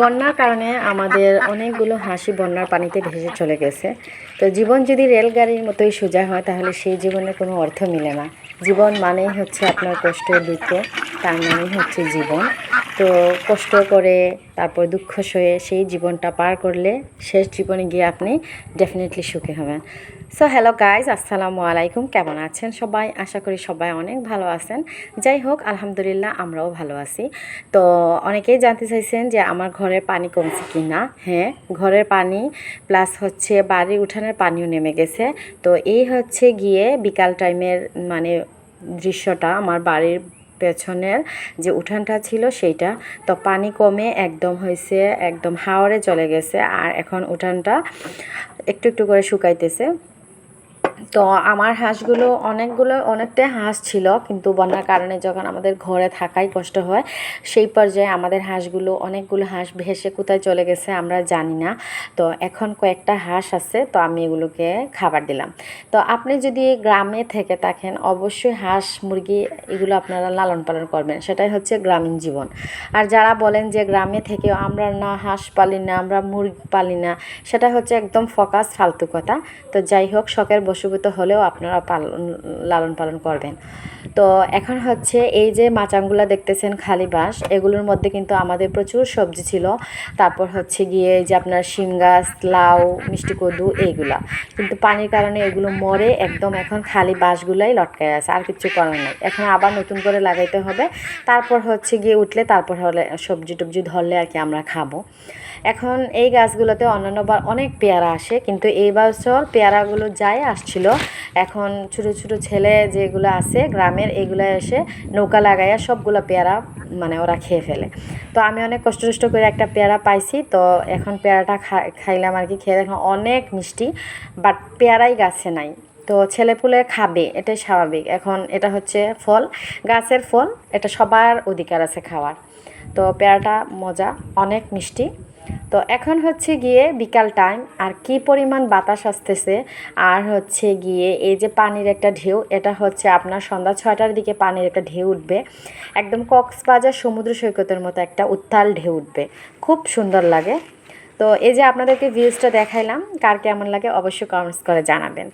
বন্যার কারণে আমাদের অনেকগুলো হাসি বন্যার পানিতে ভেসে চলে গেছে। তো জীবন যদি রেলগাড়ির মতোই সোজা হয়, তাহলে সেই জীবনে কোনো অর্থ মিলে না। জীবন মানেই হচ্ছে আপনার কষ্টের দিকে তার মানেই হচ্ছে জীবন। তো কষ্ট করে, তারপর দুঃখ সয়ে সেই জীবনটা পার করলে শেষ জীবনে গিয়ে আপনি ডেফিনেটলি সুখী হবেন। সো হ্যালো গাইজ আসসালামু আলাইকুম। কেমন আছেন সবাই? আশা করি সবাই অনেক ভালো আছেন। যাই হোক, আলহামদুলিল্লাহ আমরাও ভালো আছি। তো অনেকেই জানতে চাইছেন যে আমার ঘরের পানি কমছে কি না হ্যাঁ ঘরের পানি প্লাস হচ্ছে বাড়ির উঠানের পানিও নেমে গেছে। তো এই হচ্ছে গিয়ে বিকাল টাইমের মানে দৃশ্যটা আমার বাড়ির পেছনের যে উঠানটা ছিল সেইটা। তো পানি কমে একদম হয়েছে, একদম হাওড়ে চলে গেছে। আর এখন উঠানটা একটু একটু করে শুকাইতেছে। তো আমার হাঁসগুলো অনেকগুলো অনেকটাই হাঁস ছিল, কিন্তু বন্যার কারণে যখন আমাদের ঘরে থাকাই কষ্ট হয়, সেই পর্যায়ে আমাদের হাঁসগুলো অনেকগুলো হাঁস ভেসে কোথায় চলে গেছে আমরা জানি না। তো এখন কয়েকটা হাঁস আছে, তো আমি এগুলোকে খাবার দিলাম। তো আপনি যদি গ্রামে থেকে থাকেন, অবশ্যই হাঁস, মুরগি এগুলো আপনারা লালন পালন করবেন, সেটাই হচ্ছে গ্রামীণ জীবন। আর যারা বলেন যে গ্রামে থেকে আমরা না হাঁস পালি না, আমরা মুরগি পালি না, সেটা হচ্ছে একদম ফোকাস, ফালতু কথা। তো যাই হোক, শখের বশীভূত হলেও আপনারা পালন, লালন পালন করবেন। তো এখন হচ্ছে এই যে মাচাংগুলো দেখতেছেন খালি বাঁশ, এগুলোর মধ্যে কিন্তু আমাদের প্রচুর সবজি ছিল। তারপর হচ্ছে গিয়ে যে আপনার শিম গাছ, লাউ, মিষ্টি কদু, এইগুলা। কিন্তু পানির কারণে এগুলো মরে একদম এখন খালি বাঁশগুলাই লটকায় আছে, আর কিছু করার নেই। এখন আবার নতুন করে লাগাইতে হবে। তারপর হচ্ছে গিয়ে উঠলে তারপর হলে সবজি টবজি ধরলে আর কি আমরা খাব। এখন এই গাছগুলোতে অন্যান্যবার অনেক পেয়ারা আসে, কিন্তু এই বছর পেয়ারাগুলো যাই আসছিল এখন ছোটো ছোটো ছেলে যেগুলো আছে গ্রামের, এগুলো এসে নৌকা লাগাইয়া সবগুলো পেয়ারা মানে ওরা খেয়ে ফেলে। তো আমি অনেক কষ্ট কষ্ট করে একটা পেয়ারা পাইছি। তো এখন পেয়ারাটা খাইলাম আর কি, খেয়ে দেখলাম অনেক মিষ্টি, বাট পেয়ারাই গাছে নাই। তো ছেলেপুলে খাবে, এটাই স্বাভাবিক। এখন এটা হচ্ছে ফল, গাছের ফল, এটা সবার অধিকার আছে খাওয়ার। তো পেয়ারাটা মজা, অনেক মিষ্টি। তো এখন হচ্ছে গিয়ে বিকাল টাইম আর কি পরিমাণ বাতাস আসতেছে, আর হচ্ছে গিয়ে এই যে পানির একটা ঢেউ, এটা হচ্ছে আপনার সন্ধ্যা ছয়টার দিকে পানির একটা ঢেউ উঠবে। একদম কক্সবাজার সমুদ্র সৈকতের মতো একটা উত্তাল ঢেউ উঠবে। খুব সুন্দর লাগে। তো এই যে আপনাদেরকে ভিউজটা দেখাইলাম, কার কেমন লাগে অবশ্যই কমেন্টস করে জানাবেন।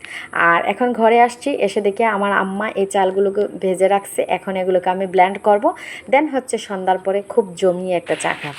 আর এখন ঘরে আসছি, এসে দেখে আমার আম্মা এই চালগুলোকে ভেজে রাখছে, এখন এগুলোকে আমি ব্ল্যান্ড করব দেন হচ্ছে সন্ধ্যার পরে খুব জমিয়ে একটা চা খাব।